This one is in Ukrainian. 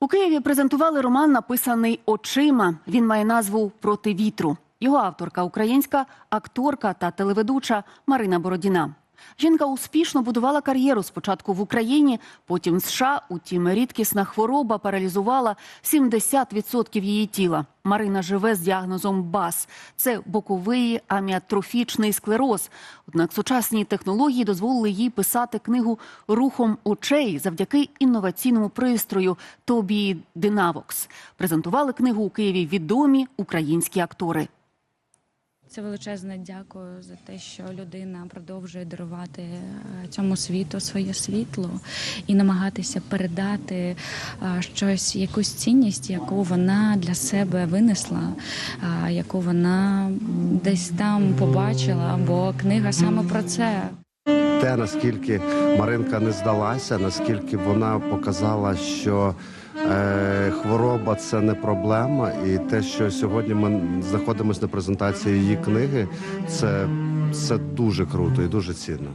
У Києві презентували роман, написаний очима. Він має назву Проти вітру. Його авторка українська акторка та телеведуча Марина Бородіна. Жінка успішно будувала кар'єру спочатку в Україні, потім в США. Утім, рідкісна хвороба паралізувала 70% її тіла. Марина живе з діагнозом БАС. Це боковий аміатрофічний склероз. Однак сучасні технології дозволили їй писати книгу рухом очей завдяки інноваційному пристрою Тобі Динавокс. Презентували книгу у Києві відомі українські актори. Це величезне дякую за те, що людина продовжує дарувати е, цьому світу своє світло і намагатися передати е, щось, якусь цінність, яку вона для себе винесла, е, яку вона десь там побачила. Бо книга саме про це. Те, наскільки Маринка не здалася, наскільки вона показала, що е, хвороба це не проблема, і те, що сьогодні ми знаходимося на презентації її книги, це, це дуже круто і дуже цінно.